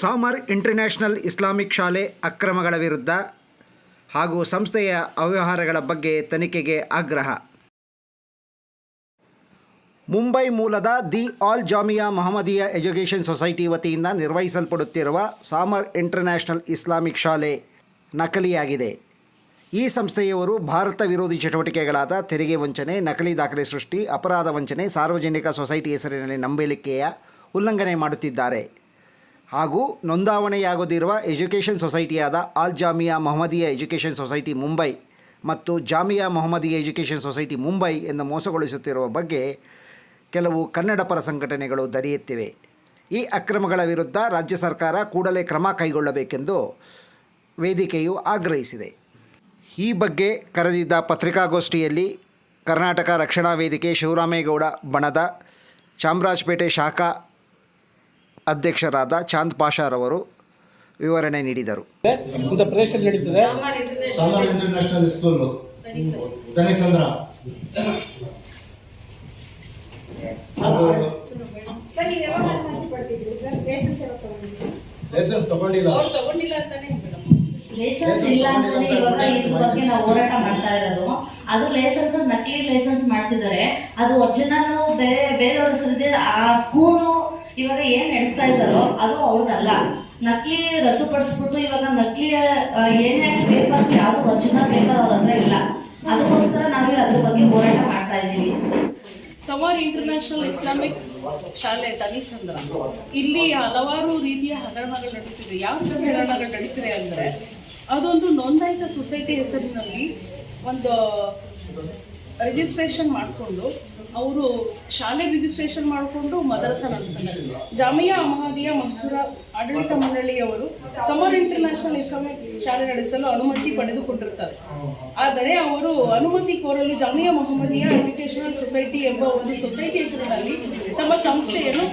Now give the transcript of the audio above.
ಸಾಮರ್ international Islamic ಶಾಲೆ ಅಕ್ರಮಗಳ ವಿರುದ್ಧ ಹಾಗೂ ಸಂಸ್ಥೆಯ ಅವ್ಯವಹಾರಗಳ ಬಗ್ಗೆ ತನಿಖೆಗೆ ಆಗ್ರಹ. ಮುಂಬೈ ಮೂಲದ the all Jamia Mohammadiya education society ವತಿಯಿಂದ ನಿರ್ವಹಿಸಲ್ಪಡುತ್ತಿರುವ ಸಾಮರ್ ಇಂಟರ್ನ್ಯಾಷನಲ್ ಇಸ್ಲಾಮಿಕ್ ಶಾಲೆ ನಕಲಿಯಾಗಿದೆ. ಈ ಸಂಸ್ಥೆಯವರು ಭಾರತ ವಿರೋಧಿ ಚಟುವಟಿಕೆಗಳಾದ ತೆರಿಗೆ ವಂಚನೆ, ನಕಲಿ ದಾಖಲೆ ಸೃಷ್ಟಿ, ಅಪರಾಧ ವಂಚನೆ, ಸಾರ್ವಜನಿಕ ಸೊಸೈಟಿ ಹೆಸರಿನಲ್ಲಿ ನಂಬಿಕೆಯ ಉಲ್ಲಂಘನೆ ಮಾಡುತ್ತಿದ್ದಾರೆ. ಹಾಗೂ ನೋಂದಾವಣೆಯಾಗದಿರುವ education ಸೊಸೈಟಿಯಾದ all Jamia Mohammadiya education society Mumbai ಮತ್ತು ಜಾಮಿಯಾ ಮೊಹಮ್ಮದಿಯಾ ಎಜುಕೇಷನ್ ಸೊಸೈಟಿ ಮುಂಬೈ ಎಂದು ಮೋಸಗೊಳಿಸುತ್ತಿರುವ ಬಗ್ಗೆ ಕೆಲವು ಕನ್ನಡ ಪರ ಸಂಘಟನೆಗಳು ದರಿಯುತ್ತಿವೆ. ಈ ಅಕ್ರಮಗಳ ವಿರುದ್ಧ ರಾಜ್ಯ ಸರ್ಕಾರ ಕೂಡಲೇ ಕ್ರಮ ಕೈಗೊಳ್ಳಬೇಕೆಂದು ವೇದಿಕೆಯು ಆಗ್ರಹಿಸಿದೆ. ಈ ಬಗ್ಗೆ ಕರೆದಿದ್ದ ಪತ್ರಿಕಾಗೋಷ್ಠಿಯಲ್ಲಿ ಕರ್ನಾಟಕ ರಕ್ಷಣಾ ವೇದಿಕೆ ಶಿವರಾಮೇಗೌಡ, ಬಣದ ಚಾಮರಾಜಪೇಟೆ ಶಾಖಾ ಅಧ್ಯಕ್ಷರಾದ ಚಾಂದ್ ಪಾಷಾರವರು ವಿವರಣೆ ನೀಡಿದರು. ಇಂಥ ಪ್ರದೇಶದಲ್ಲಿ ನಡೀತದೆ. ಇಂಟರ್ನ್ಯಾಷನಲ್ ಸ್ಕೂಲ್ ತಗೊಂಡಿಲ್ಲ. ಲೈಸೆನ್ಸ್ ಇಲ್ಲ ಅಂತಾನೆ ಇವಾಗ ಇದ್ರ ಬಗ್ಗೆ ನಾವು ಹೋರಾಟ ಮಾಡ್ತಾ ಇರೋದು. ಅದು ಲೈಸೆನ್ಸ್ ನಕಲಿ ಲೈಸೆನ್ಸ್ ಮಾಡಿಸಿದರೆ ಅದು ಒರಿಜಿನಲ್ ಬೇರೆ ಬೇರೆಯವ್ರ ಹೆಸರಿದೆ ಆ ಸ್ಕೂಲು ಇವಾಗ ಏನ್ ನಡೆಸ್ತಾ ಇದ್ದಾರೋ ಅದು ಅವ್ರದ್ದಲ್ಲ ನಕಲಿ ರದ್ದುಪಡಿಸ್ಬಿಟ್ಟು ಇವಾಗ ನಕಲಿ ಏನೇ ಪೇಪರ್ ಯಾವ್ದು ಒರಿಜಿನಲ್ ಪೇಪರ್ ಅವ್ರ ಇಲ್ಲ. ಅದಕ್ಕೋಸ್ಕರ ನಾವು ಅದ್ರ ಬಗ್ಗೆ ಹೋರಾಟ ಮಾಡ್ತಾ ಇದ್ದೀವಿ. ಸವಾರ್ ಇಂಟರ್ನ್ಯಾಷನಲ್ ಇಸ್ಲಾಮಿಕ್ ಶಾಲೆ ತನಿಸಂದ್ರ, ಇಲ್ಲಿ ಹಲವಾರು ರೀತಿಯ ಹಗರಣಗಳು ನಡೀತಿದೆ. ಯಾವ ಹಗರಣಗಳು ನಡೀತಿದೆ ಅಂದ್ರೆ, ಅದೊಂದು ನೋಂದಾಯಿತ ಸೊಸೈಟಿ ಹೆಸರಿನಲ್ಲಿ ಒಂದು ರಿಜಿಸ್ಟ್ರೇಷನ್ ಮಾಡಿಕೊಂಡು ಅವರು ಶಾಲೆ ರಿಜಿಸ್ಟ್ರೇಷನ್ ಮಾಡಿಕೊಂಡು ಮದರಸ ನಡೆಸ್ತಾರೆ ಜಾಮಿಯಾ ಅಹಮದಿಯಾ ಮಸೂರ ಆಡಳಿತ ಮಂಡಳಿಯವರು ಸಮರ್ ಇಂಟರ್ನ್ಯಾಷನಲ್ ಇಸ್ಲಾಮಿಕ್ ಶಾಲೆ ನಡೆಸಲು ಅನುಮತಿ ಪಡೆದುಕೊಂಡಿರ್ತಾರೆ. ಆದರೆ ಅವರು ಅನುಮತಿ ಕೋರಲು ಜಾಮಿಯಾ ಮೊಹಮ್ಮದಿಯಾ ಎಜುಕೇಷನಲ್ ಸೊಸೈಟಿ ಎಂಬ ಒಂದು ಸೊಸೈಟಿ ಹೆಸರಿನಲ್ಲಿ ತಮ್ಮ ಸಂಸ್ಥೆಯನ್ನು